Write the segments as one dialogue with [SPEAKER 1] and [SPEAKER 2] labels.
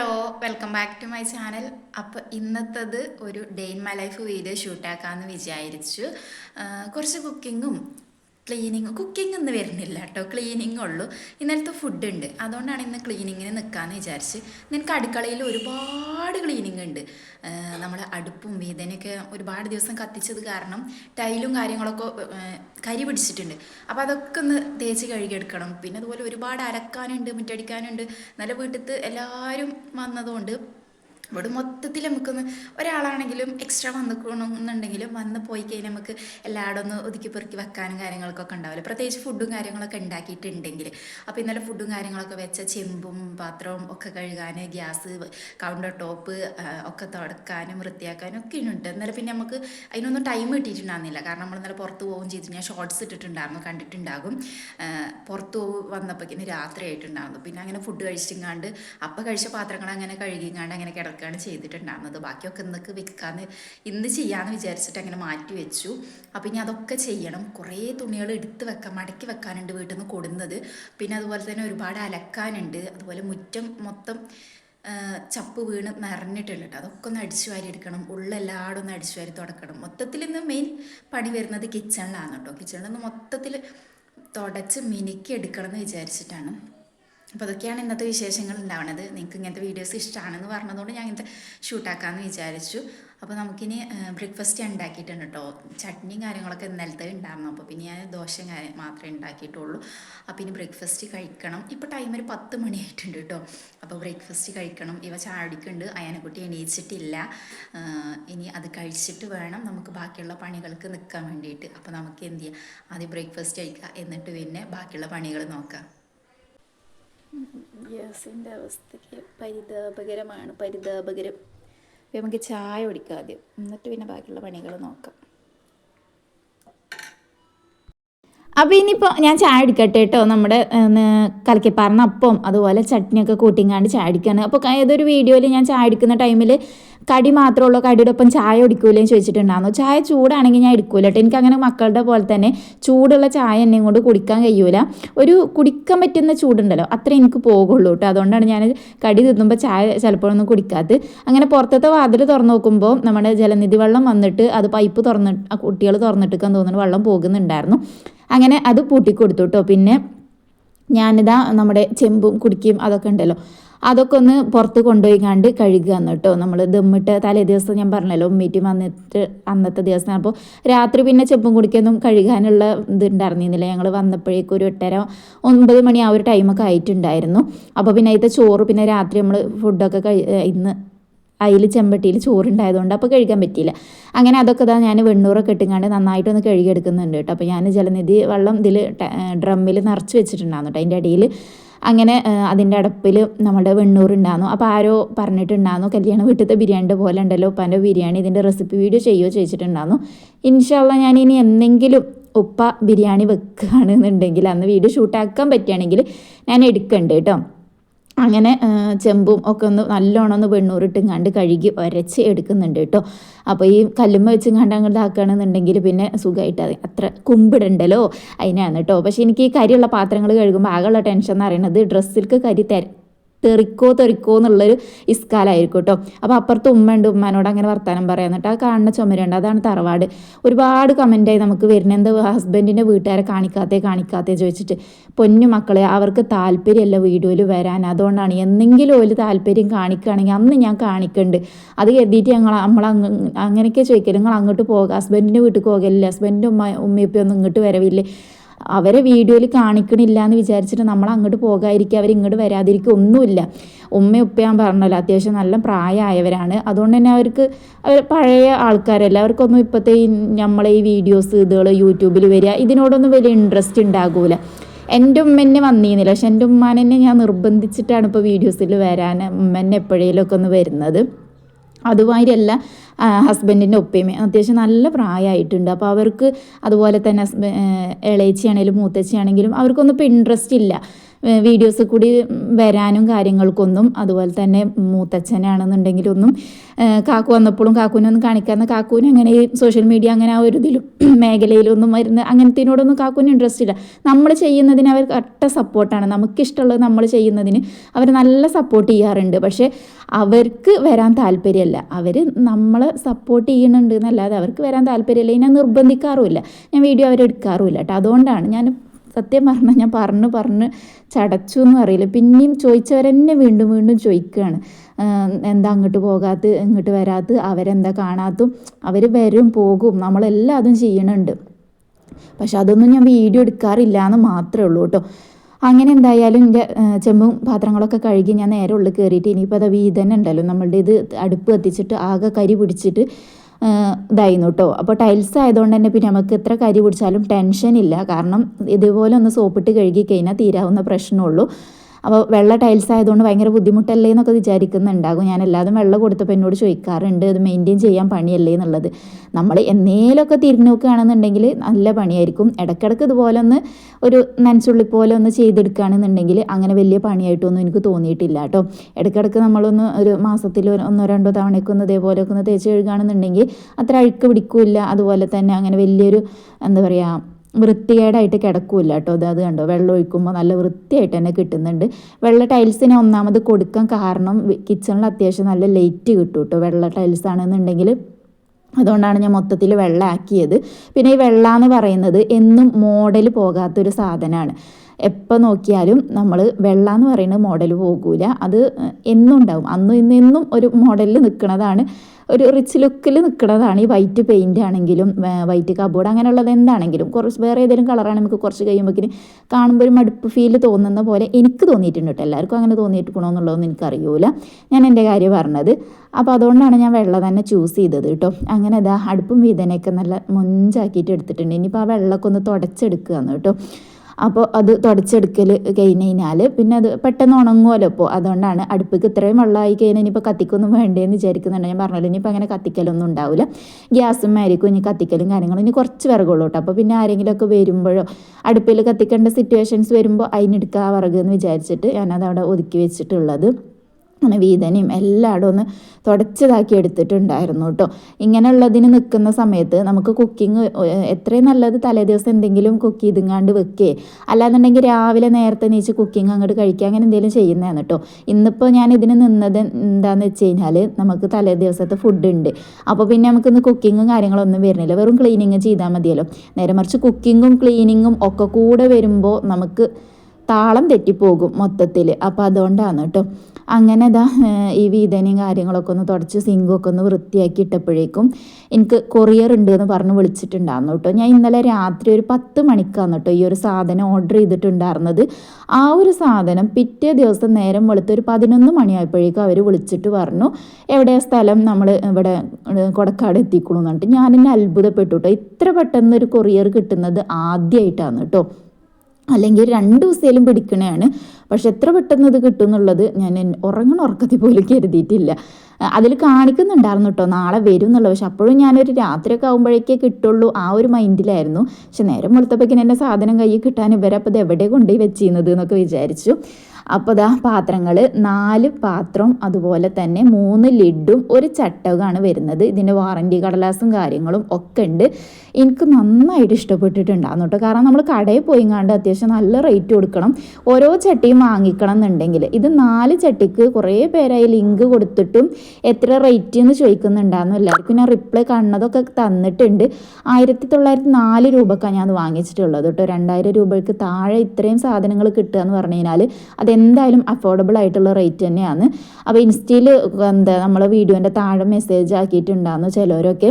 [SPEAKER 1] Hello welcome back to my channel അപ്പോൾ ഇന്നത്തത് ഒരു day in my life video ഷൂട്ടാക്കാമെന്ന് വിചാരിച്ചു. കുറച്ച് കുക്കിങ്ങും ക്ലീനിങ്ങും കുക്കിംഗ് ഒന്നും വരുന്നില്ല കേട്ടോ. ക്ലീനിങ് ഉള്ളൂ. ഇന്നലത്തെ ഫുഡ് ഉണ്ട്. അതുകൊണ്ടാണ് ഇന്ന് ക്ലീനിങ്ങിന് നിൽക്കാമെന്ന് വിചാരിച്ച് നിനക്ക് അടുക്കളയിൽ ഒരുപാട് ക്ലീനിങ് ഉണ്ട്. നമ്മൾ അടുപ്പും വേദനയൊക്കെ ഒരുപാട് ദിവസം കത്തിച്ചത് കാരണം ടൈലും കാര്യങ്ങളൊക്കെ കരി പിടിച്ചിട്ടുണ്ട്. അപ്പോൾ അതൊക്കെ ഒന്ന് തേച്ച് കഴുകിയെടുക്കണം. പിന്നെ അതുപോലെ ഒരുപാട് അരക്കാനുണ്ട് മുറ്റടിക്കാനുണ്ട്. നല്ല വീട്ടിൽ എല്ലാവരും വന്നതുകൊണ്ട് ഇവിടെ മൊത്തത്തിൽ നമുക്കൊന്ന് ഒരാളാണെങ്കിലും എക്സ്ട്രാ വന്നിക്കണമെന്നുണ്ടെങ്കിലും വന്ന് പോയി കഴിഞ്ഞാൽ നമുക്ക് എല്ലായിടും ഒന്ന് ഒതുക്കി പെറുക്കി വെക്കാനും കാര്യങ്ങളൊക്കെ ഉണ്ടാവില്ല. പ്രത്യേകിച്ച് ഫുഡും കാര്യങ്ങളൊക്കെ ഉണ്ടാക്കിയിട്ടുണ്ടെങ്കിൽ. അപ്പോൾ ഇന്നലെ ഫുഡും കാര്യങ്ങളൊക്കെ വെച്ച ചെമ്പും പാത്രവും ഒക്കെ കഴുകാൻ ഗ്യാസ് കൗണ്ടർ ടോപ്പ് ഒക്കെ തുടക്കാനും വൃത്തിയാക്കാനും ഒക്കെ ഉണ്ട്. എന്നാലും പിന്നെ നമുക്ക് അതിനൊന്നും ടൈം കിട്ടിയിട്ടുണ്ടായിരുന്നില്ല. കാരണം നമ്മൾ ഇന്നലെ പുറത്ത് പോകും ചെയ്തു. ഞാൻ ഷോർട്സ് ഇട്ടിട്ടുണ്ടായിരുന്നു. കണ്ടിട്ടുണ്ടാകും. പുറത്ത് വന്നപ്പോഴേക്കും രാത്രി ആയിട്ടുണ്ടായിരുന്നു. പിന്നെ അങ്ങനെ ഫുഡ് കഴിച്ചിങ്ങാണ്ട് അപ്പം കഴിച്ച പാത്രങ്ങൾ അങ്ങനെ കഴുകിങ്ങാണ്ട് അങ്ങനെ കിടക്കുകയാണ് ചെയ്തിട്ടുണ്ടായിരുന്നത്. ബാക്കിയൊക്കെ ഇന്നൊക്കെ വെക്കാന്ന് ഇന്ന് ചെയ്യാമെന്ന് വിചാരിച്ചിട്ട് അങ്ങനെ മാറ്റി വെച്ചു. അപ്പം ഇനി അതൊക്കെ ചെയ്യണം. കുറേ തുണികൾ എടുത്ത് വെക്കാൻ മടക്കി വെക്കാനുണ്ട് വീട്ടിൽ നിന്ന് കൊടുന്നത്. പിന്നെ അതുപോലെ തന്നെ ഒരുപാട് അലക്കാനുണ്ട്. അതുപോലെ മുറ്റം മൊത്തം ചപ്പ് വീണ് നിറഞ്ഞിട്ടുണ്ട് കേട്ടോ അതൊക്കെ ഒന്ന് അടിച്ചു വാരി എടുക്കണം. ഉള്ളെല്ലാടും ഒന്ന് അടിച്ചു വാരി തുടക്കണം. മൊത്തത്തിൽ ഇന്ന് മെയിൻ പണി വരുന്നത് കിച്ചണിലാണ് കേട്ടോ കിച്ചണിൽ നിന്ന് മൊത്തത്തിൽ തുടച്ച് മിനുക്കി എടുക്കണം എന്ന് വിചാരിച്ചിട്ടാണ്. അപ്പോൾ അതൊക്കെയാണ് ഇന്നത്തെ വിശേഷങ്ങൾ ഉണ്ടാവണത്. നിങ്ങൾക്ക് ഇങ്ങനത്തെ വീഡിയോസ് ഇഷ്ടമാണെന്ന് പറഞ്ഞതുകൊണ്ട് ഞാൻ ഇങ്ങനത്തെ ഷൂട്ടാക്കാമെന്ന് വിചാരിച്ചു. അപ്പോൾ നമുക്കിനി ബ്രേക്ക്ഫാസ്റ്റ് ഉണ്ടാക്കിയിട്ടുണ്ട് കേട്ടോ ചട്നിയും കാര്യങ്ങളൊക്കെ ഇന്നലത്തെ ഉണ്ടായിരുന്നു. അപ്പോൾ പിന്നെ ഞാൻ ദോശ കാര്യം മാത്രമേ ഉണ്ടാക്കിയിട്ടുള്ളൂ. അപ്പോൾ ഇനി ബ്രേക്ക്ഫാസ്റ്റ് കഴിക്കണം. ഇപ്പോൾ ടൈം ഒരു പത്ത് മണിയായിട്ടുണ്ട് കേട്ടോ അപ്പോൾ ബ്രേക്ക്ഫാസ്റ്റ് കഴിക്കണം. ഇവ ചാടിക്കുണ്ട് അയാനെക്കുട്ടി എണീച്ചിട്ടില്ല. ഇനി അത് കഴിച്ചിട്ട് വേണം നമുക്ക് ബാക്കിയുള്ള പണികൾക്ക് നിൽക്കാൻ വേണ്ടിയിട്ട്. അപ്പോൾ നമുക്ക് എന്ത് ചെയ്യാം? ആദ്യം ബ്രേക്ക്ഫാസ്റ്റ് കഴിക്കുക എന്നിട്ട് പിന്നെ ബാക്കിയുള്ള പണികൾ നോക്കാം. ഗ്യാസിന്റെ അവസ്ഥയ്ക്ക് പരിതാപകരമാണ്. പരിതാപകരം. നമുക്ക് ചായ കുടിക്കാം ആദ്യം. എന്നിട്ട് പിന്നെ ബാക്കിയുള്ള പണികൾ നോക്കാം.
[SPEAKER 2] അപ്പോൾ ഇനിയിപ്പോൾ ഞാൻ ചായ അടിക്കട്ടെ കേട്ടോ. നമ്മുടെ കലക്കിപ്പാറിന് അപ്പം അതുപോലെ ചട്നിയൊക്കെ കൂട്ടിങ്ങാണ്ട് ചായ അടിക്കുകയാണ് അപ്പോൾ ഏതൊരു വീഡിയോയിൽ ഞാൻ ചായ അടിക്കുന്ന ടൈമിൽ കടി മാത്രമേ ഉള്ളൂ കടിയുടെ ഒപ്പം ചായ കുടിക്കൂലേ എന്ന് ചോദിച്ചിട്ടുണ്ടായിരുന്നു. ചായ ചൂടാണെങ്കിൽ ഞാൻ എടുക്കൂല കേട്ടോ എനിക്ക് അങ്ങനെ മക്കളുടെ പോലെ തന്നെ ചൂടുള്ള ചായ എന്നെയും കൊണ്ട് കുടിക്കാൻ കഴിയൂല. ഒരു കുടിക്കാൻ പറ്റുന്ന ചൂടുണ്ടല്ലോ അത്ര എനിക്ക് പോകുള്ളൂ കേട്ടോ അതുകൊണ്ടാണ് ഞാൻ കടി തിന്നുമ്പോൾ ചായ ചിലപ്പോഴൊന്നും കുടിക്കാത്തത്. അങ്ങനെ പുറത്തത്തെ വാതിൽ തുറന്നു നോക്കുമ്പോൾ നമ്മുടെ ജലനിധി വെള്ളം വന്നിട്ട് അത് പൈപ്പ് തുറന്ന് കുട്ടികൾ തുറന്നിട്ടിക്കാൻ തോന്നുന്നു വെള്ളം പോകുന്നുണ്ടായിരുന്നു. അങ്ങനെ അത് പൂട്ടിക്കൊടുത്തു കേട്ടോ പിന്നെ ഞാനിതാ നമ്മുടെ ചെമ്പും കുടിക്കും അതൊക്കെ ഉണ്ടല്ലോ അതൊക്കെ ഒന്ന് പുറത്ത് കൊണ്ടുപോയി കണ്ട് കഴുകുക എന്ന് കേട്ടോ. നമ്മൾ ദമ്മിട്ട് തലേ ദിവസം ഞാൻ പറഞ്ഞല്ലോ ഉമ്മീറ്റും വന്നിട്ട് അന്നത്തെ ദിവസം. അപ്പോൾ രാത്രി പിന്നെ ചെമ്പും കുടിക്കൊന്നും കഴുകാനുള്ള ഇത് ഉണ്ടായിരുന്നില്ല. ഞങ്ങൾ വന്നപ്പോഴേക്കും ഒരു എട്ടര ഒൻപത് മണി ആ ഒരു ടൈമൊക്കെ ആയിട്ടുണ്ടായിരുന്നു. അപ്പോൾ പിന്നെ അതിന്റെ ചോറ് പിന്നെ രാത്രി നമ്മൾ ഫുഡൊക്കെ കഴി ഇന്ന് അതിൽ ചെമ്പട്ടിയിൽ ചോറുണ്ടായതുകൊണ്ട് അപ്പോൾ കഴിക്കാൻ പറ്റിയില്ല. അങ്ങനെ അതൊക്കെ ഇതാ ഞാൻ വെണ്ണൂറൊക്കെ ഇട്ടുങ്ങാണ്ട് നന്നായിട്ടൊന്ന് കഴുകിയെടുക്കുന്നുണ്ട് കേട്ടോ. അപ്പോൾ ഞാൻ ജലനിധി വെള്ളം ഇതിൽ ഡ്രമ്മിൽ നിറച്ച് വെച്ചിട്ടുണ്ടായിരുന്നു കേട്ടോ. അതിന്റെ അടിയിൽ അങ്ങനെ അതിന്റെ അടപ്പിൽ നമ്മുടെ വെണ്ണൂറുണ്ടായിരുന്നു അപ്പോൾ ആരോ പറഞ്ഞിട്ടുണ്ടായിരുന്നു കല്യാണ വീട്ടിലത്തെ ബിരിയാണിന്റെ പോലെ ഉണ്ടല്ലോ ഉപ്പാന്റെ ബിരിയാണി ഇതിന്റെ റെസിപ്പി വീഡിയോ ചെയ്യുമോ ചോദിച്ചിട്ടുണ്ടായിരുന്നു ഇൻഷാല്ല ഞാൻ ഇനി എന്തെങ്കിലും ഉപ്പ ബിരിയാണി വെക്കുകയാണെന്നുണ്ടെങ്കിൽ അന്ന് വീഡിയോ ഷൂട്ടാക്കാൻ പറ്റുകയാണെങ്കിൽ ഞാൻ എടുക്കണ്ട് കേട്ടോ. അങ്ങനെ ചെമ്പും ഒക്കെ ഒന്ന് നല്ലോണം ഒന്ന് വെണ്ണൂറിട്ടും കണ്ട് കഴുകി ഒരച്ച് എടുക്കുന്നുണ്ട് കേട്ടോ. അപ്പോൾ ഈ കല്ലുമ്മ വെച്ചും കണ്ട് അങ്ങോട്ട് ആക്കുകയാണെന്നുണ്ടെങ്കിൽ പിന്നെ സുഖമായിട്ട് അത് അത്ര കുമ്പിടണ്ടല്ലോ. അതിനാണ് കേട്ടോ. പക്ഷേ എനിക്ക് ഈ കരിയുള്ള പാത്രങ്ങൾ കഴുകുമ്പോൾ ആകെയുള്ള ടെൻഷൻ എന്ന് പറയുന്നത് ഡ്രസ്സിൽക്ക് കരി തെര തെറിക്കോ തെറിക്കോ എന്നുള്ളൊരു ഇസ്കാലായിരിക്കും കേട്ടോ അപ്പോൾ അപ്പുറത്ത് ഉമ്മയുണ്ട്. ഉമ്മാനോട് അങ്ങനെ വർത്താനം പറയാം. എന്നിട്ട് ആ കാണുന്ന ചുമരുണ്ട്. അതാണ് തറവാട്. ഒരുപാട് കമന്റായി നമുക്ക് വരുന്ന എന്താ ഹസ്ബൻഡിന്റെ വീട്ടുകാരെ കാണിക്കാത്തേ കാണിക്കാത്തേ ചോദിച്ചിട്ട്. പൊന്നു മക്കളെ അവർക്ക് താല്പര്യമല്ല വീഡിയോയിൽ വരാൻ. അതുകൊണ്ടാണ് എന്തെങ്കിലും ഒരു താല്പര്യം കാണിക്കുകയാണെങ്കിൽ അന്ന് ഞാൻ കാണിക്കുന്നുണ്ട് അത് കരുതിയിട്ട് ഞങ്ങൾ നമ്മൾ അങ്ങനെയൊക്കെ ചോദിക്കരുത് നിങ്ങൾ അങ്ങോട്ട് പോകുക ഹസ്ബൻഡിന്റെ വീട്ടിൽ പോകലില്ല. ഹസ്ബൻഡിന്റെ ഉമ്മ ഉമ്മയപ്പൊന്നും ഇങ്ങോട്ട് വരവില്ലേ? അവരെ വീഡിയോയിൽ കാണിക്കണില്ല എന്ന് വിചാരിച്ചിട്ട് നമ്മൾ അങ്ങോട്ട് പോകാതിരിക്കുക അവർ ഇങ്ങോട്ട് വരാതിരിക്കുക ഒന്നുമില്ല. ഉമ്മ ഉപ്പയാൻ പറഞ്ഞല്ലോ അത്യാവശ്യം നല്ല പ്രായമായവരാണ്. അതുകൊണ്ട് തന്നെ അവർക്ക് അവർ പഴയ ആൾക്കാരല്ല അവർക്കൊന്നും ഇപ്പോഴത്തെ ഈ നമ്മളെ ഈ വീഡിയോസ് ഇതുകൾ യൂട്യൂബിൽ വരിക ഇതിനോടൊന്നും വലിയ ഇൻട്രസ്റ്റ് ഉണ്ടാകൂല. എന്റെ ഉമ്മ വന്നിരുന്നില്ല. പക്ഷെ എന്റെ ഉമ്മാനെന്നെ ഞാൻ നിർബന്ധിച്ചിട്ടാണ് ഇപ്പോൾ വീഡിയോസിൽ വരാൻ ഉമ്മന്നെ എപ്പോഴേലൊക്കെ ഒന്ന് വരുന്നത്. അതുമാതിരിയല്ല ഹസ്ബൻഡിന്റെ ഒപ്പയമേ അത്യാവശ്യം നല്ല പ്രായമായിട്ടുണ്ട്. അപ്പോൾ അവർക്ക് അതുപോലെ തന്നെ ഹസ്ബ ഇളയച്ചിയാണെങ്കിലും മൂത്തച്ചിയാണെങ്കിലും അവർക്കൊന്നും ഇപ്പോൾ ഇൻട്രസ്റ്റ് ഇല്ല. വീഡിയോസ് കൂടി വരാനും കാര്യങ്ങൾക്കൊന്നും അതുപോലെ തന്നെ മൂത്തച്ഛനാണെന്നുണ്ടെങ്കിലൊന്നും കാക്കു വന്നപ്പോഴും കാക്കുവിനൊന്നും കാണിക്കാന്ന്. കാക്കുവിന് അങ്ങനെ ഈ സോഷ്യൽ മീഡിയ അങ്ങനെ ആ ഒരു ഇതിലും മേഖലയിലൊന്നും വരുന്ന അങ്ങനത്തിനോടൊന്നും കാക്കുവിന് ഇൻട്രസ്റ്റ് ഇല്ല. നമ്മൾ ചെയ്യുന്നതിന് അവർ കട്ട സപ്പോർട്ടാണ് നമുക്കിഷ്ടമുള്ളത് നമ്മൾ ചെയ്യുന്നതിന് അവർ നല്ല സപ്പോർട്ട് ചെയ്യാറുണ്ട്. പക്ഷേ അവർക്ക് വരാൻ താല്പര്യമല്ല. അവർ നമ്മളെ സപ്പോർട്ട് ചെയ്യുന്നുണ്ട് എന്നല്ലാതെ അവർക്ക് വരാൻ താല്പര്യമില്ല. ഞാൻ നിർബന്ധിക്കാറുമില്ല. ഞാൻ വീഡിയോ അവരെടുക്കാറുമില്ല കേട്ടോ. അതുകൊണ്ടാണ് ഞാൻ സത്യം പറഞ്ഞാൽ ഞാൻ പറഞ്ഞ് പറഞ്ഞ് ചടച്ചു എന്ന് അറിയില്ല. പിന്നെയും ചോദിച്ചവരെന്നെ വീണ്ടും വീണ്ടും ചോദിക്കുകയാണ് എന്താ അങ്ങോട്ട് പോകാത്ത ഇങ്ങോട്ട് വരാത്ത അവരെന്താ കാണാത്തും അവർ വരും പോകും. നമ്മളെല്ലാം അതും ചെയ്യണുണ്ട്. പക്ഷെ അതൊന്നും ഞാൻ വീഡിയോ എടുക്കാറില്ല എന്ന് മാത്രമേ ഉള്ളൂ കേട്ടോ. അങ്ങനെ എന്തായാലും എന്റെ ചെമ്പും പാത്രങ്ങളൊക്കെ കഴുകി ഞാൻ നേരെ ഉള്ളിൽ കയറിയിട്ട് ഇനിയിപ്പോൾ അത് വീതന്നെ ഉണ്ടല്ലോ. നമ്മളുടെ ഇത് അടുപ്പ് കത്തിച്ചിട്ട് ആകെ കരി പിടിച്ചിട്ട് ഇതായിരുന്നു കേട്ടോ. അപ്പോൾ ടൈൽസ് ആയതുകൊണ്ട് തന്നെ പിന്നെ നമുക്ക് എത്ര കരി പിടിച്ചാലും ടെൻഷൻ ഇല്ല. കാരണം ഇതുപോലെ ഒന്ന് സോപ്പിട്ട് കഴുകി കഴിഞ്ഞാൽ തീരാവുന്ന പ്രശ്നമുള്ളൂ. അപ്പോൾ വെള്ള ടൈൽസ് ആയതുകൊണ്ട് ഭയങ്കര ബുദ്ധിമുട്ടല്ലേ എന്നൊക്കെ വിചാരിക്കുന്നുണ്ടാകും. ഞാൻ എല്ലാതും വെള്ളം കൊടുത്തപ്പോൾ എന്നോട് ചോദിക്കാറുണ്ട് അത് മെയിന്റെയിൻ ചെയ്യാൻ പണിയല്ലേ എന്നുള്ളത്? നമ്മൾ എന്നേലൊക്കെ തിരിഞ്ഞു നോക്കുകയാണെന്നുണ്ടെങ്കിൽ നല്ല പണിയായിരിക്കും. ഇടയ്ക്കിടയ്ക്ക് ഇതുപോലെ ഒന്ന് ഒരു നനച്ചുള്ളി പോലെ ഒന്ന് ചെയ്തെടുക്കുകയാണെന്നുണ്ടെങ്കിൽ അങ്ങനെ വലിയ പണിയായിട്ടൊന്നും എനിക്ക് തോന്നിയിട്ടില്ല കേട്ടോ. ഇടയ്ക്കിടയ്ക്ക് നമ്മളൊന്ന് ഒരു മാസത്തിൽ ഒന്നോ രണ്ടോ തവണയൊക്കെ ഒന്ന് ഇതേപോലെയൊക്കെ ഒന്ന് തേച്ച് കഴുകുകയാണെന്നുണ്ടെങ്കിൽ അത്ര അഴുക്ക് പിടിക്കില്ല. അതുപോലെ തന്നെ അങ്ങനെ വലിയൊരു എന്താ പറയുക വൃത്തികേടായിട്ട് കിടക്കൂല കേട്ടോ. അത് അത് കണ്ടോ? വെള്ളം ഒഴിക്കുമ്പോൾ നല്ല വൃത്തിയായിട്ട് തന്നെ കിട്ടുന്നുണ്ട്. വെള്ള ടൈൽസിന് ഒന്നാമത് കൊടുക്കാൻ കാരണം കിച്ചണിൽ അത്യാവശ്യം നല്ല ലൈറ്റ് കിട്ടും കേട്ടോ. വെള്ള ടൈൽസ് ആണെന്നുണ്ടെങ്കിൽ അതുകൊണ്ടാണ് ഞാൻ മൊത്തത്തിൽ വെള്ളമാക്കിയത് പിന്നെ ഈ വെള്ള എന്ന് പറയുന്നത് എന്നും മോഡൽ പോകാത്തൊരു സാധനമാണ് എപ്പോൾ നോക്കിയാലും നമ്മൾ വെള്ള എന്ന് പറയുന്ന മോഡൽ പോകൂല. അത് എന്നും ഉണ്ടാവും അന്നും ഇന്ന് എന്നും ഒരു മോഡലിൽ നിൽക്കുന്നതാണ് ഒരു റിച്ച് ലുക്കിൽ നിൽക്കുന്നതാണ് ഈ വൈറ്റ് പെയിന്റ് ആണെങ്കിലും വൈറ്റ് കബോർഡ് അങ്ങനെയുള്ളത് എന്താണെങ്കിലും. കുറച്ച് വേറെ ഏതെങ്കിലും കളറാണ് നമുക്ക് കുറച്ച് കഴിയുമ്പോഴേക്കിന് കാണുമ്പോൾ ഒരു മടുപ്പ് ഫീൽ തോന്നുന്ന പോലെ എനിക്ക് തോന്നിയിട്ടുണ്ട് കേട്ടോ എല്ലാവർക്കും അങ്ങനെ തോന്നിയിട്ടുണ്ടോയെന്നുള്ളതൊന്നും എനിക്കറിയൂല. ഞാൻ എന്റെ കാര്യം പറഞ്ഞത്. അപ്പോൾ അതുകൊണ്ടാണ് ഞാൻ വെള്ള തന്നെ ചൂസ് ചെയ്തത് കേട്ടോ അങ്ങനെ ഇതാ അടുപ്പും വീതനയൊക്കെ നല്ല മൊഞ്ചാക്കിയിട്ട് എടുത്തിട്ടുണ്ട്. ഇനിയിപ്പോൾ ആ വെള്ളമൊക്കെ ഒന്ന് തുടച്ചെടുക്കുകയാണ് കേട്ടോ അപ്പോൾ അത് തുടച്ചെടുക്കൽ കഴിഞ്ഞ് കഴിഞ്ഞാൽ പിന്നെ അത് പെട്ടെന്ന് ഉണങ്ങുമല്ലോ അപ്പോൾ അതുകൊണ്ടാണ് അടുപ്പിക്ക് ഇത്രയും വെള്ളമായി കഴിഞ്ഞാൽ ഇനിയിപ്പോൾ കത്തിക്കൊന്നും വേണ്ടേന്ന് വിചാരിക്കുന്നുണ്ട്. ഞാൻ പറഞ്ഞല്ലോ ഇനിയിപ്പോൾ അങ്ങനെ കത്തിക്കലൊന്നും ഉണ്ടാവില്ല ഗ്യാസും ആയിരിക്കും ഇനി കത്തിക്കലും കാര്യങ്ങളും ഇനി കുറച്ച് വിറകുള്ളൂ കേട്ടോ. അപ്പോൾ പിന്നെ ആരെങ്കിലുമൊക്കെ വരുമ്പോഴോ അടുപ്പിൽ കത്തിക്കേണ്ട സിറ്റുവേഷൻസ് വരുമ്പോൾ അതിനെടുക്കുക വിറക് എന്ന് വിചാരിച്ചിട്ട് ഞാനത് അവിടെ ഒതുക്കി വെച്ചിട്ടുള്ളത്. അങ്ങനെ വീതനയും എല്ലായിടും ഒന്ന് തുടച്ചതാക്കി എടുത്തിട്ടുണ്ടായിരുന്നു കേട്ടോ. ഇങ്ങനെയുള്ളതിന് നിൽക്കുന്ന സമയത്ത് നമുക്ക് കുക്കിംഗ് എത്രയും നല്ലത് തലേദിവസം എന്തെങ്കിലും കുക്ക് ചെയ്തുങ്ങാണ്ട് വെക്കേ. അല്ലാന്നുണ്ടെങ്കിൽ രാവിലെ നേരത്തെ നീച്ച് കുക്കിംഗ് അങ്ങോട്ട് കഴിക്കുക അങ്ങനെ എന്തെങ്കിലും ചെയ്യുന്നതാണ് കേട്ടോ. ഇന്നിപ്പോൾ ഞാൻ ഇതിന് നിന്നത് എന്താണെന്ന് വെച്ച് കഴിഞ്ഞാൽ നമുക്ക് തലേദിവസത്തെ ഫുഡ് ഉണ്ട്. അപ്പോൾ പിന്നെ നമുക്ക് ഇന്ന് കുക്കിങ്ങും കാര്യങ്ങളൊന്നും വരുന്നില്ല. വെറും ക്ലീനിങ് ചെയ്താൽ മതിയല്ലോ. നേരെ മറിച്ച് കുക്കിങ്ങും ക്ലീനിങ്ങും ഒക്കെ കൂടെ വരുമ്പോൾ നമുക്ക് താളം തെറ്റിപ്പോകും മൊത്തത്തിൽ അപ്പോൾ അതുകൊണ്ടാണ് കേട്ടോ അങ്ങനെ ഇതാ ഈ വീതനയും കാര്യങ്ങളൊക്കെ ഒന്ന് തുടച്ച് സിങ്കൊക്കെ ഒന്ന് വൃത്തിയാക്കി ഇട്ടപ്പോഴേക്കും എനിക്ക് കൊറിയർ ഉണ്ട് എന്ന് പറഞ്ഞ് വിളിച്ചിട്ടുണ്ടായിരുന്നു കേട്ടോ ഞാൻ ഇന്നലെ രാത്രി ഒരു പത്ത് മണിക്കാണ് കേട്ടോ ഈ ഒരു സാധനം ഓർഡർ ചെയ്തിട്ടുണ്ടായിരുന്നത്. ആ ഒരു സാധനം പിറ്റേ ദിവസം നേരം വെളുത്ത് ഒരു പതിനൊന്ന് മണിയായപ്പോഴേക്കും അവർ വിളിച്ചിട്ട് പറഞ്ഞു എവിടെ സ്ഥലം? നമ്മൾ ഇവിടെ കൊടക്കാട് എത്തിക്കണമെന്ന് പറഞ്ഞിട്ട്. ഞാൻ എന്നെ അത്ഭുതപ്പെട്ടു കേട്ടോ ഇത്ര പെട്ടെന്ന് ഒരു കൊറിയർ കിട്ടുന്നത് ആദ്യമായിട്ടാണ് കേട്ടോ അല്ലെങ്കിൽ രണ്ട് ദിവസത്തിലും പിടിക്കണതാണ് പക്ഷെ എത്ര പെട്ടെന്ന് ഇത് കിട്ടും എന്നുള്ളത് ഞാൻ ഉറങ്ങണ ഉറക്കത്തിൽ പോലും കരുതിയിട്ടില്ല. അതിൽ കാണിക്കുന്നുണ്ടായിരുന്നു കേട്ടോ നാളെ വരും എന്നുള്ളത് പക്ഷെ അപ്പോഴും ഞാനൊരു രാത്രിയൊക്കെ ആകുമ്പോഴേക്കേ കിട്ടുള്ളൂ ആ ഒരു മൈൻഡിലായിരുന്നു. പക്ഷെ നേരം വെളുത്തപ്പോഴേക്കും എന്റെ സാധനം കയ്യിൽ കിട്ടാൻ ഇവരപ്പോൾ ഇത് എവിടെ കൊണ്ടുപോയി വെച്ചിരുന്നത് എന്നൊക്കെ വിചാരിച്ചു. അപ്പോൾ ദാ പാത്രങ്ങൾ നാല് പാത്രം അതുപോലെ തന്നെ മൂന്ന് ലിഡും ഒരു ചട്ടകമാണ് വരുന്നത്. ഇതിന്റെ വാറന്റി കടലാസും കാര്യങ്ങളും ഒക്കെ ഉണ്ട്. എനിക്ക് നന്നായിട്ട് ഇഷ്ടപ്പെട്ടിട്ടുണ്ടായിരുന്നു കേട്ടോ. കാരണം നമ്മൾ കടയിൽ പോയി കണ്ട് അത്യാവശ്യം നല്ല റേറ്റ് കൊടുക്കണം. ഓരോ ചട്ടിയും വാങ്ങിക്കണം എന്നുണ്ടെങ്കിൽ. ഇത് നാല് ചട്ടിക്ക് കുറേ പേരായി ലിങ്ക് കൊടുത്തിട്ടും എത്ര റേറ്റ് എന്ന് ചോദിക്കുന്നുണ്ടായിരുന്നു എല്ലാവർക്കും. ഞാൻ റിപ്ലൈ കാണുന്നതൊക്കെ തന്നിട്ടുണ്ട്. ആയിരത്തി തൊള്ളായിരത്തി നാല് രൂപക്കാണ് ഞാൻ അത് വാങ്ങിച്ചിട്ടുള്ളത് കേട്ടോ. രണ്ടായിരം രൂപയ്ക്ക് താഴെ ഇത്രയും സാധനങ്ങൾ കിട്ടുക എന്ന് പറഞ്ഞു കഴിഞ്ഞാൽ അതെന്തായാലും അഫോർഡബിൾ ആയിട്ടുള്ള റേറ്റ് തന്നെയാണ്. അപ്പോൾ ഇൻസ്റ്റയിൽ എന്താ നമ്മളെ വീഡിയോന്റെ താഴെ മെസ്സേജ് ആക്കിയിട്ടുണ്ടാകുന്നു ചിലവരൊക്കെ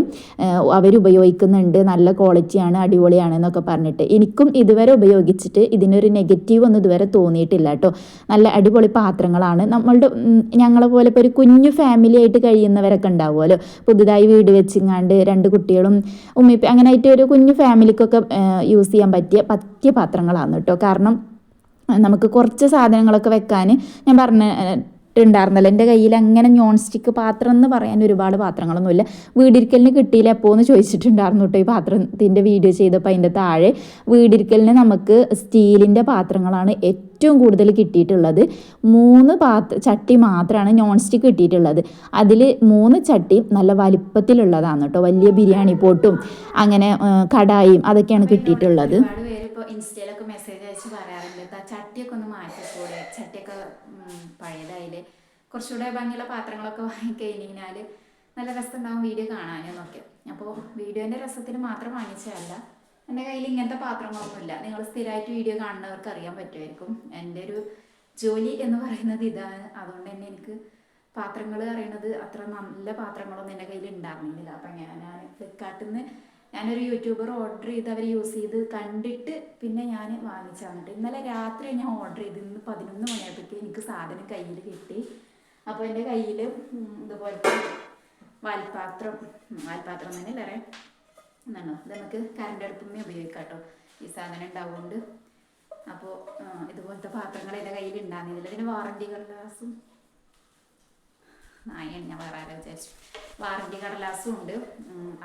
[SPEAKER 2] അവർ ഉപയോഗിക്കുന്നുണ്ട്. നല്ല ക്വാളിറ്റിയാണ് അടിപൊളിയാണ് എന്നൊക്കെ പറഞ്ഞിട്ട്. എനിക്കും ഇതുവരെ ഉപയോഗിച്ചിട്ട് ഇതിനൊരു നെഗറ്റീവ് ഒന്നും ഇതുവരെ തോന്നിയിട്ടില്ല കേട്ടോ. നല്ല അടിപൊളി പാത്രങ്ങളാണ്. നമ്മളുടെ ഞങ്ങളെ പോലെ ഇപ്പോൾ ഒരു കുഞ്ഞു ഫാമിലി ആയിട്ട് കഴിയുന്നവരൊക്കെ ഉണ്ടാവുമല്ലോ. പുതുതായി വീട് വെച്ചിങ്ങാണ്ട് രണ്ട് കുട്ടികളും ഉമ്മിപ്പ അങ്ങനെ ആയിട്ട് ഒരു കുഞ്ഞു ഫാമിലിക്കൊക്കെ യൂസ് ചെയ്യാൻ പറ്റിയ പറ്റിയ പാത്രങ്ങളാണ് കേട്ടോ. കാരണം നമുക്ക് കുറച്ച് സാധനങ്ങളൊക്കെ വെക്കാൻ ഞാൻ പറഞ്ഞ ഉണ്ടായിരുന്നല്ലോ എന്റെ കയ്യിൽ അങ്ങനെ നോൺ സ്റ്റിക്ക് പാത്രം എന്ന് പറയാൻ ഒരുപാട് പാത്രങ്ങളൊന്നുമില്ല. വീടിരിക്കലിന് കിട്ടിയില്ല എപ്പോൾ എന്ന് ചോദിച്ചിട്ടുണ്ടായിരുന്നു കേട്ടോ ഈ പാത്രത്തിന്റെ വീഡിയോ ചെയ്തപ്പോൾ അതിന്റെ താഴെ. വീടിരിക്കലിന് നമുക്ക് സ്റ്റീലിന്റെ പാത്രങ്ങളാണ് ഏറ്റവും കൂടുതൽ കിട്ടിയിട്ടുള്ളത്. മൂന്ന് പാത്ര ചട്ടി മാത്രമാണ് നോൺ സ്റ്റിക്ക് കിട്ടിയിട്ടുള്ളത്. അതിൽ മൂന്ന് ചട്ടി നല്ല വലിപ്പത്തിലുള്ളതാണ് കേട്ടോ. വലിയ ബിരിയാണി പോട്ടും അങ്ങനെ കടായും അതൊക്കെയാണ് കിട്ടിയിട്ടുള്ളത്.
[SPEAKER 1] ഇൻസ്റ്റയിലൊക്കെ ചട്ടിയൊക്കെ ഒന്ന് മാറ്റിക്കൂടെ? ചട്ടിയൊക്കെ പഴയതായില്ലേ? കുറച്ചുകൂടെ ഭംഗിയുള്ള പാത്രങ്ങളൊക്കെ വാങ്ങിക്കഴിഞ്ഞാൽ നല്ല രസമുണ്ടാവും വീഡിയോ കാണാനെന്നൊക്കെ അപ്പോൾ വീഡിയോന്റെ രസത്തിന് മാത്രം വാങ്ങിച്ചതല്ല. എന്റെ കയ്യിൽ ഇങ്ങനത്തെ പാത്രങ്ങളൊന്നുമില്ല. നിങ്ങൾ സ്ഥിരമായിട്ട് വീഡിയോ കാണുന്നവർക്ക് അറിയാൻ പറ്റുമായിരിക്കും. എന്റെ ഒരു ജോലി എന്ന് പറയുന്നത് ഇതാണ്. അതുകൊണ്ട് തന്നെ എനിക്ക് പാത്രങ്ങൾ അറിയണത് അത്ര നല്ല പാത്രങ്ങളൊന്നും എന്റെ കയ്യിൽ ഉണ്ടാകുന്നില്ല അപ്പം ഞാൻ ഫ്ലിപ്കാർട്ടിൽ നിന്ന് ഞാനൊരു യൂട്യൂബർ ഓർഡർ ചെയ്ത് അവർ യൂസ് ചെയ്ത് കണ്ടിട്ട് പിന്നെ ഞാൻ വാങ്ങിച്ചു തന്നിട്ട് ഇന്നലെ രാത്രി ഞാൻ ഓർഡർ ചെയ്ത്. ഇന്ന് പതിനൊന്ന് മണിയായപ്പോഴത്തേക്ക് എനിക്ക് സാധനം കയ്യിൽ കിട്ടി. അപ്പോൾ എന്റെ കയ്യിൽ ഇതുപോലത്തെ വാൽപാത്രം വാൽപാത്രം തന്നെ അല്ലേ എന്നാണോ ഇത് നമുക്ക് കറണ്ട് അടുപ്പമേ ഉപയോഗിക്കാം കേട്ടോ. ഈ സാധനം ഉണ്ടാവുകൊണ്ട്. അപ്പോൾ ഇതുപോലത്തെ പാത്രങ്ങൾ എന്റെ കയ്യിൽ ഉണ്ടാകുന്നില്ല ഇതിന് വാറണ്ടി കടലാസും ആ എണ്ണ വേറെ വിചാരിച്ചു വാറണ്ടി കടലാസും ഉണ്ട്.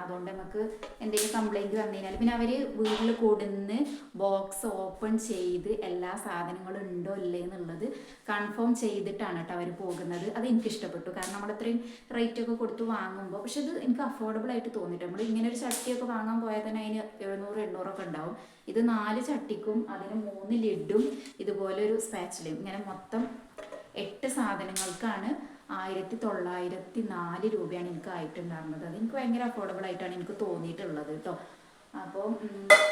[SPEAKER 1] അതുകൊണ്ട് നമുക്ക് എന്തെങ്കിലും കംപ്ലൈന്റ് വന്നു കഴിഞ്ഞാൽ പിന്നെ അവർ വീട്ടിൽ കൊടുന്ന് ബോക്സ് ഓപ്പൺ ചെയ്ത് എല്ലാ സാധനങ്ങളും ഉണ്ടോ ഇല്ലേ എന്നുള്ളത് കൺഫേം ചെയ്തിട്ടാണ് കേട്ടോ അവർ പോകുന്നത്. അത് എനിക്ക് ഇഷ്ടപ്പെട്ടു. കാരണം നമ്മൾ ഇത്രയും റേറ്റ് ഒക്കെ കൊടുത്ത് വാങ്ങുമ്പോൾ പക്ഷെ ഇത് എനിക്ക് അഫോർഡബിൾ ആയിട്ട് തോന്നിയിട്ട് നമ്മൾ ഇങ്ങനെ ഒരു ചട്ടിയൊക്കെ വാങ്ങാൻ പോയാൽ തന്നെ അതിന് എഴുന്നൂറ് എണ്ണൂറൊക്കെ ഉണ്ടാവും. ഇത് നാല് ചട്ടിക്കും അതിന് മൂന്ന് ലിഡും ഇതുപോലെ ഒരു സ്പാച്ചിലും ഇങ്ങനെ മൊത്തം എട്ട് സാധനങ്ങൾക്കാണ് ആയിരത്തി തൊള്ളായിരത്തി നാല് രൂപയാണ് എനിക്ക് ആയിട്ടുണ്ടായിരുന്നത്. അത് എനിക്ക് ഭയങ്കര അഫോർഡബിൾ ആയിട്ടാണ് എനിക്ക് തോന്നിയിട്ടുള്ളത് കേട്ടോ അപ്പോൾ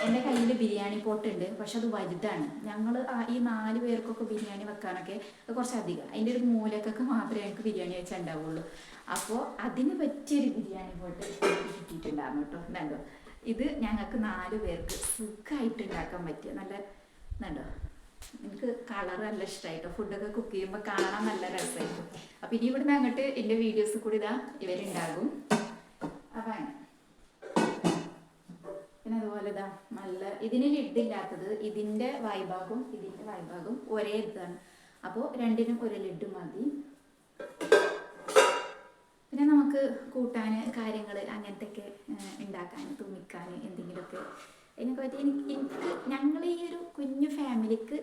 [SPEAKER 1] എന്റെ കയ്യിൽ ബിരിയാണി പോട്ട് ഉണ്ട്. പക്ഷെ അത് വലുതാണ്. ഞങ്ങൾ ഈ നാല് പേർക്കൊക്കെ ബിരിയാണി വെക്കാനൊക്കെ കുറച്ച് അധികം. അതിന്റെ ഒരു മൂലക്കൊക്കെ മാത്രമേ എനിക്ക് ബിരിയാണി വെച്ചാൽ ഉണ്ടാവുള്ളൂ. അപ്പോൾ അതിന് പറ്റിയൊരു ബിരിയാണി പോട്ട് കിട്ടിയിട്ടുണ്ടായിരുന്നു കേട്ടോ എന്താണ്ടോ ഇത് ഞങ്ങൾക്ക് നാല് പേർക്ക് സുഖമായിട്ട് ഉണ്ടാക്കാൻ പറ്റിയ നല്ല എന്താണ്ടോ എനിക്ക് കളർ നല്ല ഇഷ്ടമായിട്ടോ ഫുഡൊക്കെ കുക്ക് ചെയ്യുമ്പോൾ കാണാൻ നല്ല രസമായിരിക്കും അപ്പം ഇനി ഇവിടുന്ന് അങ്ങോട്ട് എന്റെ വീഡിയോസ് കൂടി ഇതാ ഇവരുണ്ടാകും. അങ്ങനെ. പിന്നെ അതുപോലെ ഇതാ നല്ല ഇതിന് ലിഡില്ലാത്തത് ഇതിന്റെ വായ്ഭാഗവും ഇതിന്റെ വായ്ഭാഗവും ഒരേ ഇതാണ്. അപ്പോൾ രണ്ടിനും ഒരു ലിഡ് മതി. പിന്നെ നമുക്ക് കൂട്ടാൻ കാര്യങ്ങൾ അങ്ങനത്തെ ഒക്കെ ഉണ്ടാക്കാൻ തുമ്മിക്കാൻ എന്തെങ്കിലുമൊക്കെ. എനിക്ക് പറ്റി എനിക്ക് ഞങ്ങൾ ഈ ഒരു കുഞ്ഞു ഫാമിലിക്ക്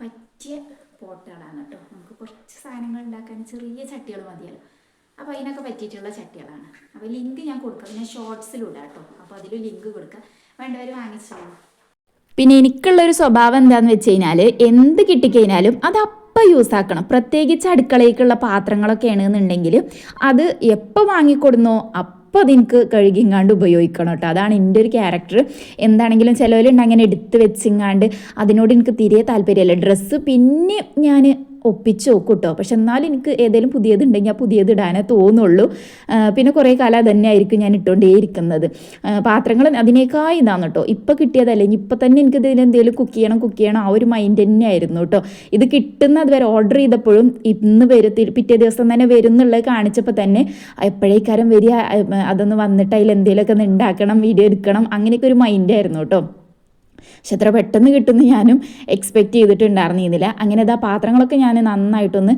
[SPEAKER 1] പറ്റിയ പോട്ടുകളാണ് കേട്ടോ. നമുക്ക് കുറച്ച് സാധനങ്ങൾ ഉണ്ടാക്കാൻ ചെറിയ ചട്ടികൾ മതിയല്ലോ. അപ്പോൾ അതിനൊക്കെ പറ്റിയിട്ടുള്ള ചട്ടികളാണ്. അപ്പോൾ ലിങ്ക് ഞാൻ കൊടുക്കാം. പിന്നെ ഷോർട്സിലിടാം കേട്ടോ. അപ്പോൾ അതിൽ ലിങ്ക് കൊടുക്കാം. വേണ്ടവർ വാങ്ങിച്ചോളൂ.
[SPEAKER 2] പിന്നെ എനിക്കുള്ളൊരു സ്വഭാവം എന്താണെന്ന് വെച്ച് കഴിഞ്ഞാൽ എന്ത് കിട്ടിക്കഴിഞ്ഞാലും അത് അപ്പം യൂസ് ആക്കണം. പ്രത്യേകിച്ച് അടുക്കളയ്ക്കുള്ള പാത്രങ്ങളൊക്കെ ആണെന്നുണ്ടെങ്കിൽ അത് എപ്പോൾ വാങ്ങിക്കൊടുന്നോ അപ്പോൾ അതെനിക്ക് കഴുകിങ്ങാണ്ട് ഉപയോഗിക്കണം കേട്ടോ. അതാണ് എന്റെ ഒരു ക്യാരക്ടർ എന്താണെങ്കിലും ചിലവരുണ്ട് അങ്ങനെ എടുത്ത് വെച്ചിങ്ങാണ്ട് അതിനോട് എനിക്ക് തീരെ താല്പര്യമല്ല. ഡ്രസ്സ് പിന്നെ ഞാൻ ഒപ്പിച്ച് കേട്ടോ പക്ഷെ എന്നാലും എനിക്ക് ഏതെങ്കിലും പുതിയതുണ്ടെങ്കിൽ ആ പുതിയത് ഇടാനേ തോന്നുള്ളൂ. പിന്നെ കുറേ കാലം തന്നെ ആയിരിക്കും ഞാൻ ഇട്ടുകൊണ്ടേ ഇരിക്കുന്നത് പാത്രങ്ങൾ അതിനേക്കാൾ ഇതാണ് കേട്ടോ. ഇപ്പം കിട്ടിയതല്ല. ഇനി ഇപ്പം തന്നെ എനിക്ക് ഇതിൽ എന്തെങ്കിലും കുക്ക് ചെയ്യണം കുക്ക് ചെയ്യണം. ആ ഒരു മൈൻഡ് തന്നെ ആയിരുന്നു കേട്ടോ. ഇത് കിട്ടുന്ന വരെ ഓർഡർ ചെയ്തപ്പോഴും ഇന്ന് വരും പിറ്റേ ദിവസം തന്നെ വരും എന്നുള്ളത് കാണിച്ചപ്പോൾ തന്നെ എപ്പോഴേക്കാരം വരിക? അതൊന്ന് വന്നിട്ട് അതിൽ എന്തെങ്കിലുമൊക്കെ ഉണ്ടാക്കണം വീഡിയോ എടുക്കണം. അങ്ങനെയൊക്കെ ഒരു മൈൻഡായിരുന്നു കേട്ടോ. പക്ഷെ അത്ര പെട്ടെന്ന് കിട്ടുമെന്ന് ഞാനും എക്സ്പെക്റ്റ് ചെയ്തിട്ടുണ്ടായിരുന്നില്ല അങ്ങനെ ഇതാ പാത്രങ്ങളൊക്കെ ഞാൻ നന്നായിട്ടൊന്ന്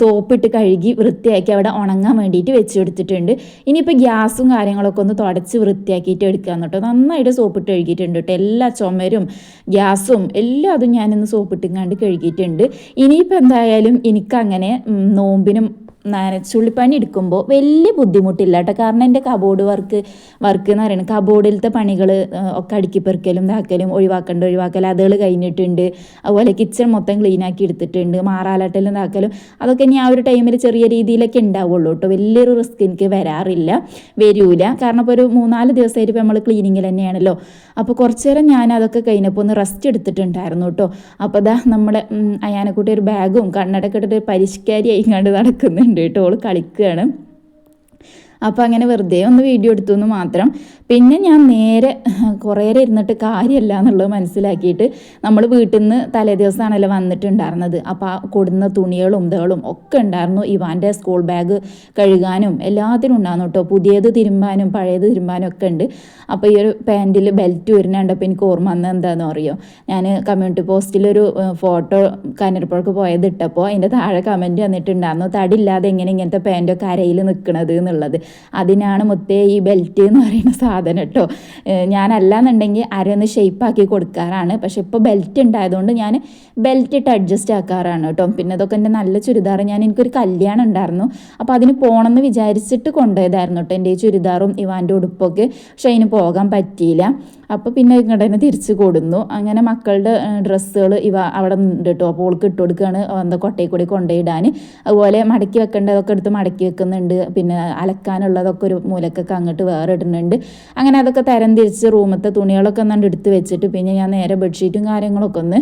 [SPEAKER 2] സോപ്പിട്ട് കഴുകി വൃത്തിയാക്കി അവിടെ ഉണങ്ങാൻ വേണ്ടിയിട്ട് വെച്ച് കൊടുത്തിട്ടുണ്ട്. ഇനിയിപ്പോൾ ഗ്യാസും കാര്യങ്ങളൊക്കെ ഒന്ന് തുടച്ച് വൃത്തിയാക്കിയിട്ട് എടുക്കുക എന്നിട്ടോ നന്നായിട്ട് സോപ്പിട്ട് കഴുകിയിട്ടുണ്ട് കേട്ടോ. എല്ലാ ചുമരും ഗ്യാസും എല്ലാം അതും ഞാനിന്ന് സോപ്പിട്ടിങ്ങാണ്ട് കഴുകിയിട്ടുണ്ട്. ഇനിയിപ്പോൾ എന്തായാലും എനിക്കങ്ങനെ നോമ്പിനും നനച്ചുള്ളിപ്പണി എടുക്കുമ്പോൾ വലിയ ബുദ്ധിമുട്ടില്ല കേട്ടോ കാരണം എന്റെ കബോർഡ് വർക്ക് വർക്ക് എന്ന് പറയുന്നത് കബോർഡിലത്തെ പണികൾ ഒക്കെ അടുക്കിപ്പെറുക്കലും ഇതാക്കലും ഒഴിവാക്കേണ്ട ഒഴിവാക്കൽ അതുകൾ കഴിഞ്ഞിട്ടുണ്ട്. അതുപോലെ കിച്ചൺ മൊത്തം ക്ലീൻ ആക്കി എടുത്തിട്ടുണ്ട്. മാറാലാട്ടലും ഇതാക്കലും അതൊക്കെ ഇനി ആ ഒരു ടൈമിൽ ചെറിയ രീതിയിലൊക്കെ ഉണ്ടാവുള്ളൂ കേട്ടോ വലിയൊരു റിസ്ക് എനിക്ക് വരാറില്ല വരൂല. കാരണം ഇപ്പോൾ ഒരു മൂന്നാൽ ദിവസമായിട്ട് ഇപ്പോൾ നമ്മൾ ക്ലീനിങ്ങിൽ തന്നെയാണല്ലോ. അപ്പോൾ കുറച്ച് നേരം ഞാൻ അതൊക്കെ കഴിഞ്ഞപ്പോൾ ഒന്ന് റെസ്റ്റ് എടുത്തിട്ടുണ്ടായിരുന്നു കേട്ടോ അപ്പോൾ ദാ നമ്മുടെ അയാനെക്കൂട്ടി ഒരു ബാഗും കണ്ണടക്കെ പരിഷ്കാരിയായി പരിഷ്കാരി ആയിങ്ങാണ്ട് നടക്കുന്നുണ്ട് കേട്ടോ. ഓൾ കളിക്കുകയാണ് അപ്പോൾ അങ്ങനെ വെറുതെ ഒന്ന് വീഡിയോ എടുത്തു എന്ന് മാത്രം. പിന്നെ ഞാൻ നേരെ കുറേ ഇരുന്നിട്ട് കാര്യമല്ല എന്നുള്ളത് മനസ്സിലാക്കിയിട്ട് നമ്മൾ വീട്ടിൽ നിന്ന് തലേ ദിവസമാണല്ലോ വന്നിട്ടുണ്ടായിരുന്നത്. അപ്പോൾ ആ കൊടുന്ന തുണികളും ഇതകളും ഒക്കെ ഉണ്ടായിരുന്നു. ഇവാന്റെ സ്കൂൾ ബാഗ് കഴുകാനും എല്ലാത്തിനും ഉണ്ടായിരുന്നു കേട്ടോ. പുതിയത് തിരുമ്പാനും പഴയത് തിരുമ്പാനും ഒക്കെ ഉണ്ട്. അപ്പോൾ ഈ ഒരു പാന്റിൽ ബെൽറ്റ് വരുന്നുണ്ടപ്പോൾ എനിക്ക് ഓർമ്മ വന്നത് എന്താണെന്ന് അറിയോ? ഞാൻ കമ്മ്യൂണിറ്റി പോസ്റ്റിലൊരു ഫോട്ടോ കാഞ്ഞിരപ്പുഴക്ക് പോയത് ഇട്ടപ്പോൾ അതിന്റെ താഴെ കമന്റ് വന്നിട്ടുണ്ടായിരുന്നു. തടില്ലാതെ എങ്ങനെ ഇങ്ങനത്തെ പാന്റൊക്കെ അരയിൽ നിൽക്കണത് എന്നുള്ളത്. അതിനാണ് മുത്തേ ഈ ബെൽറ്റ് എന്ന് പറയുന്ന സാധനം കേട്ടോ. ഞാനല്ലാന്നുണ്ടെങ്കിൽ അരയൊന്ന് ഷേപ്പാക്കി കൊടുക്കാറാണ്. പക്ഷെ ഇപ്പോൾ ബെൽറ്റ് ഉണ്ടായതുകൊണ്ട് ഞാൻ ബെൽറ്റ് ഇട്ട് അഡ്ജസ്റ്റ് ആക്കാറാണ് കേട്ടോ. പിന്നെ അതൊക്കെ എന്റെ നല്ല ചുരിദാർ ഞാൻ എനിക്കൊരു കല്യാണം ഉണ്ടായിരുന്നു അപ്പോൾ അതിന് പോകണമെന്ന് വിചാരിച്ചിട്ട് കൊണ്ടുപോയതായിരുന്നു കേട്ടോ എന്റെ ഈ ചുരിദാറും ഇവാന്റെ ഉടുപ്പൊക്കെ. പക്ഷേ അതിന് പോകാൻ പറ്റിയില്ല. അപ്പോൾ പിന്നെ ഇങ്ങോട്ട് തന്നെ തിരിച്ച് കൊടുന്നു. അങ്ങനെ മക്കളുടെ ഡ്രസ്സുകൾ ഇവ അവിടെ ഉണ്ട് കേട്ടോ അപ്പോൾ ഓൾക്ക് ഇട്ട് കൊടുക്കുകയാണ് എന്താ കൊട്ടയിൽ കൂടി കൊണ്ടുപോയിടാൻ അതുപോലെ മടക്കി വെക്കേണ്ടതൊക്കെ എടുത്ത് മടക്കി വെക്കുന്നുണ്ട്. പിന്നെ അലക്കാനുള്ളതൊക്കെ ഒരു മൂലക്കൊക്കെ അങ്ങോട്ട് വേറെ ഇടുന്നുണ്ട് അങ്ങനെ അതൊക്കെ തരം തിരിച്ച് റൂമത്തെ തുണികളൊക്കെ ഒന്നാണ്ട് എടുത്ത് വെച്ചിട്ട് പിന്നെ ഞാൻ നേരെ ബെഡ്ഷീറ്റും കാര്യങ്ങളൊക്കെ ഒന്ന്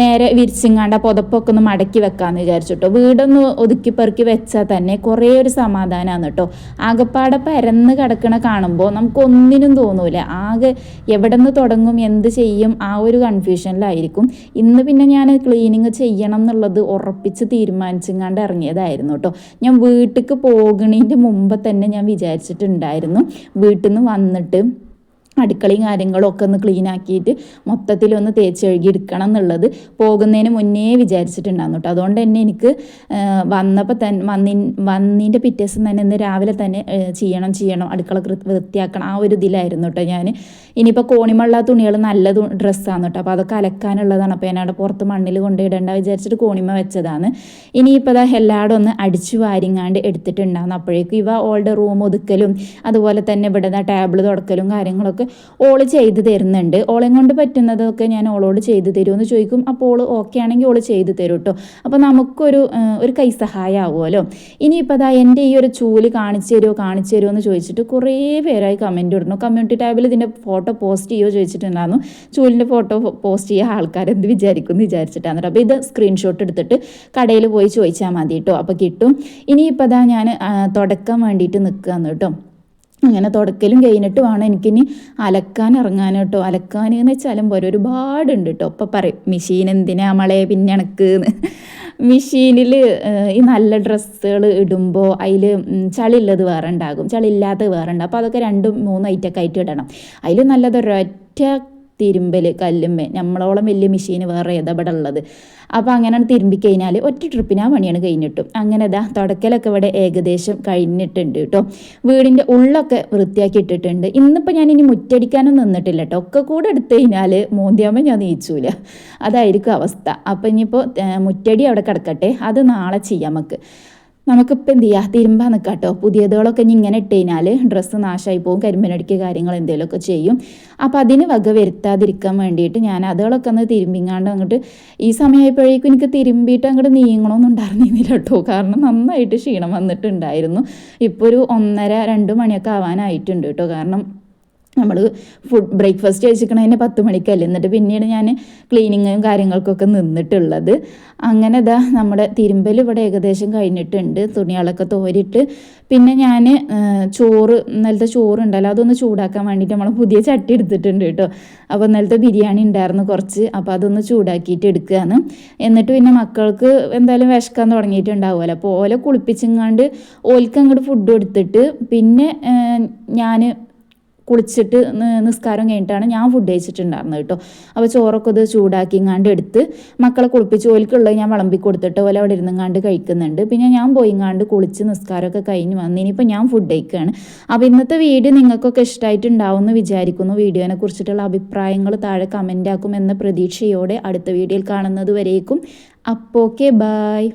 [SPEAKER 2] നേരെ വിരിച്ചിങ്ങാണ്ട് പുതപ്പൊക്കെ ഒന്ന് മടക്കി വെക്കാമെന്ന് വിചാരിച്ചിട്ടോ. വീടൊന്ന് ഒതുക്കി പെറുക്കി വെച്ചാൽ തന്നെ കുറേ ഒരു സമാധാനമാണ് കേട്ടോ. ആകപ്പാടെ പരന്ന് കിടക്കണ കാണുമ്പോൾ നമുക്കൊന്നിനും തോന്നൂല. ആകെ എവിടെ നിന്ന് തുടങ്ങും എന്ത് ചെയ്യും ആ ഒരു കൺഫ്യൂഷനിലായിരിക്കും ഇന്ന് പിന്നെ ഞാൻ ക്ലീനിങ് ചെയ്യണം എന്നുള്ളത് ഉറപ്പിച്ച് തീരുമാനിച്ചിങ്ങാണ്ട് ഇറങ്ങിയതായിരുന്നു കേട്ടോ. ഞാൻ വീട്ടിലേക്ക് പോകണേന്റെ മുമ്പ് തന്നെ ഞാൻ വിചാരിച്ചിട്ടുണ്ടായിരുന്നു. വീട്ടിൽ നിന്ന് വന്നിട്ട് അടുക്കളയും കാര്യങ്ങളും ഒക്കെ ഒന്ന് ക്ലീൻ ആക്കിയിട്ട് മൊത്തത്തിലൊന്ന് തേച്ച് കഴുകി എടുക്കണം എന്നുള്ളത് പോകുന്നതിന് മുന്നേ വിചാരിച്ചിട്ടുണ്ടായിരുന്നു കേട്ടോ. അതുകൊണ്ട് തന്നെ എനിക്ക് വന്നപ്പോൾ തന്നെ വന്നി വന്നതിന്റെ പിറ്റേ തന്നെ ഇന്ന് രാവിലെ തന്നെ ചെയ്യണം ചെയ്യണം അടുക്കള വൃത്തിയാക്കണം ആ ഒരു ഇതിലായിരുന്നു കേട്ടോ ഞാൻ ഇനിയിപ്പോൾ കോണിമള്ള തുണികൾ നല്ല ഡ്രസ്സാണ് കേട്ടോ. അപ്പോൾ അതൊക്കെ അലക്കാനുള്ളതാണ്. അപ്പോൾ ഞാൻ അവിടെ പുറത്ത് മണ്ണിൽ കൊണ്ടിടേണ്ട വിചാരിച്ചിട്ട് കോണിമ വെച്ചതാണ്. ഇനിയിപ്പോൾ അതാ എല്ലായിടും ഒന്ന് അടിച്ചു വാരിങ്ങാണ്ട് എടുത്തിട്ടുണ്ടാകുന്നു അപ്പോഴേക്കും ഇവ ഓൾഡ് റൂം ഒതുക്കലും അതുപോലെ തന്നെ ഇവിടെ ടേബിൾ തുടക്കലും കാര്യങ്ങളൊക്കെ ഓൾ ചെയ്തു തരുന്നുണ്ട്. ഓളെ കൊണ്ട് പറ്റുന്നതൊക്കെ ഞാൻ ഓളോട് ചെയ്ത് തരുമെന്ന് ചോദിക്കും. അപ്പോൾ ഓൾ ഓക്കെ ആണെങ്കിൽ ഓൾ ചെയ്തു തരും കേട്ടോ അപ്പോൾ നമുക്കൊരു ഒരു കൈ സഹായം ആവുമല്ലോ ഇനിയിപ്പോൾ അതാ എന്റെ ഈ ഒരു ചൂൽ കാണിച്ചു തരുമോ കാണിച്ചു തരുമോ എന്ന് ചോദിച്ചിട്ട് കുറേ പേരായി കമന്റ് ഇടുന്നു. കമ്മ്യൂണിറ്റി ടാബിൽ ഇതിന്റെ ഫോട്ടോ പോസ്റ്റ് ചെയ്യുമോ ചോദിച്ചിട്ടുണ്ടായിരുന്നു. ചൂലിന്റെ ഫോട്ടോ പോസ്റ്റ് ചെയ്യുക ആൾക്കാർ എന്ത് വിചാരിക്കും എന്ന് വിചാരിച്ചിട്ടാണ് അപ്പോൾ ഇത് സ്ക്രീൻഷോട്ട് എടുത്തിട്ട് കടയിൽ പോയി ചോദിച്ചാൽ മതി കേട്ടോ അപ്പോൾ കിട്ടും. ഇനിയിപ്പോൾ അതാ ഞാൻ തുടക്കാൻ വേണ്ടിയിട്ട് നിൽക്കുകയാണ് കേട്ടോ അങ്ങനെ തുടക്കലും കഴിഞ്ഞിട്ട് വേണം എനിക്കിനി അലക്കാൻ ഇറങ്ങാൻ കേട്ടോ അലക്കാൻ എന്ന് വെച്ചാലും പോരെ ഒരുപാടുണ്ട് കേട്ടോ അപ്പം പറയും മെഷീൻ എന്തിനാ മളെ പിന്നെ എനക്ക്? മെഷീനിൽ ഈ നല്ല ഡ്രസ്സുകൾ ഇടുമ്പോൾ അതിൽ ചളിയുള്ളത് വേറെ ഉണ്ടാകും. ചളിയില്ലാത്തത് വേറെ ഉണ്ടാകും. അപ്പോൾ അതൊക്കെ രണ്ടും മൂന്നും ഐറ്റൊക്കെ ആയിട്ട് ഇടണം. അതിൽ നല്ലത് ഒരൊറ്റ തിരുമ്പൽ കല്ലുമ്മേ. നമ്മളോളം വലിയ മെഷീൻ വേറെ ഏതാ ഇവിടെ ഉള്ളത്. അപ്പോൾ അങ്ങനെ തിരുമ്പി കഴിഞ്ഞാൽ ഒറ്റ ട്രിപ്പിന് ആ പണിയാണ് കഴിഞ്ഞിട്ടും. അങ്ങനെ ഇതാ തുടക്കലൊക്കെ ഇവിടെ ഏകദേശം കഴിഞ്ഞിട്ടുണ്ട് കേട്ടോ. വീടിന്റെ ഉള്ളൊക്കെ വൃത്തിയാക്കി ഇട്ടിട്ടുണ്ട്. ഇന്നിപ്പോൾ ഞാൻ ഇനി മുറ്റടിക്കാനും നിന്നിട്ടില്ല കേട്ടോ. ഒക്കെ കൂടെ എടുത്തു കഴിഞ്ഞാൽ മോന്തിയാകുമ്പോൾ ഞാൻ നീച്ചൂല. അതായിരിക്കും അവസ്ഥ. അപ്പോൾ ഇനിയിപ്പോൾ മുറ്റടി അവിടെ കിടക്കട്ടെ. അത് നാളെ ചെയ്യാം നമുക്ക്. നമുക്കിപ്പോൾ എന്ത് ചെയ്യുക തിരുമ്പാൻ നിൽക്കാം കേട്ടോ പുതിയതുകളൊക്കെ ഇനി ഇങ്ങനെ ഇട്ട് കഴിഞ്ഞാൽ ഡ്രസ്സ് നാശമായി പോകും കരിമ്പനടിക്ക് കാര്യങ്ങൾ എന്തെങ്കിലുമൊക്കെ ചെയ്യും. അപ്പോൾ അതിന് വക വരുത്താതിരിക്കാൻ വേണ്ടിയിട്ട് ഞാൻ അതുകളൊക്കെ ഒന്ന് തിരുമ്പിങ്ങാണ്ട് അങ്ങോട്ട് ഈ സമയമായപ്പോഴേക്കും എനിക്ക് തിരുമ്പിയിട്ട് അങ്ങോട്ട് നീങ്ങണമെന്നും ഉണ്ടായിരുന്നില്ല കേട്ടോ കാരണം നന്നായിട്ട് ക്ഷീണം വന്നിട്ടുണ്ടായിരുന്നു. ഇപ്പോൾ ഒരു ഒന്നര രണ്ട് മണിയൊക്കെ ആവാനായിട്ടുണ്ട് കേട്ടോ കാരണം നമ്മൾ ഫുഡ് ബ്രേക്ക്ഫാസ്റ്റ് കഴിച്ചിരിക്കണതിന് പത്ത് മണിക്കല്ലേ. എന്നിട്ട് പിന്നീട് ഞാൻ ക്ലീനിങ്ങും കാര്യങ്ങൾക്കൊക്കെ നിന്നിട്ടുള്ളത്. അങ്ങനെ ഇതാ നമ്മുടെ തിരുമ്പൽ ഇവിടെ ഏകദേശം കഴിഞ്ഞിട്ടുണ്ട്. തുണികളൊക്കെ തോരിട്ട്. പിന്നെ ഞാൻ ചോറ് ഇന്നലത്തെ ചോറ് ഉണ്ടല്ലോ അതൊന്ന് ചൂടാക്കാൻ വേണ്ടിയിട്ട് നമ്മൾ പുതിയ ചട്ടി എടുത്തിട്ടുണ്ട് കേട്ടോ. അപ്പോൾ ഇന്നലത്തെ ബിരിയാണി ഉണ്ടായിരുന്നു കുറച്ച്. അപ്പോൾ അതൊന്ന് ചൂടാക്കിയിട്ട് എടുക്കുകയാണ് എന്നിട്ട് പിന്നെ മക്കൾക്ക് എന്തായാലും വിശക്കാൻ തുടങ്ങിയിട്ടുണ്ടാവുമല്ലോ. അപ്പോൾ ഓലെ കുളിപ്പിച്ചെങ്ങാണ്ട് ഓൽക്ക് അങ്ങോട്ട് ഫുഡ് കൊടുത്തിട്ട് പിന്നെ ഞാൻ കുളിച്ചിട്ട് നിസ്കാരം കഴിഞ്ഞിട്ടാണ് ഞാൻ ഫുഡ് കഴിച്ചിട്ടുണ്ടായിരുന്നത് കേട്ടോ. അപ്പോൾ ചോറൊക്കെ ഇത് ചൂടാക്കി ചൂടാക്കിങ്ങാണ്ട് എടുത്ത് മക്കളെ കുളിപ്പിച്ച് ഓലിക്കുള്ളത് ഞാൻ വിളമ്പി കൊടുത്തിട്ട് ഓല അവിടെ ഇരുന്നങ്ങാണ്ട് കഴിക്കുന്നുണ്ട്. പിന്നെ ഞാൻ പോയി പോയിങ്ങാണ്ട് കുളിച്ച് നിസ്കാരമൊക്കെ കഴിഞ്ഞ് വന്ന് ഇനിയിപ്പോൾ ഞാൻ ഫുഡ് കഴിക്കുകയാണ് അപ്പോൾ ഇന്നത്തെ വീഡിയോ നിങ്ങൾക്കൊക്കെ ഇഷ്ടമായിട്ടുണ്ടാവും എന്ന് വിചാരിക്കുന്നു. വീഡിയോനെ കുറിച്ചിട്ടുള്ള അഭിപ്രായങ്ങൾ താഴെ കമന്റ് ആക്കും എന്ന പ്രതീക്ഷയോടെ അടുത്ത വീഡിയോയിൽ കാണുന്നത് വരേക്കും. അപ്പോൾ ഓക്കെ ബായ്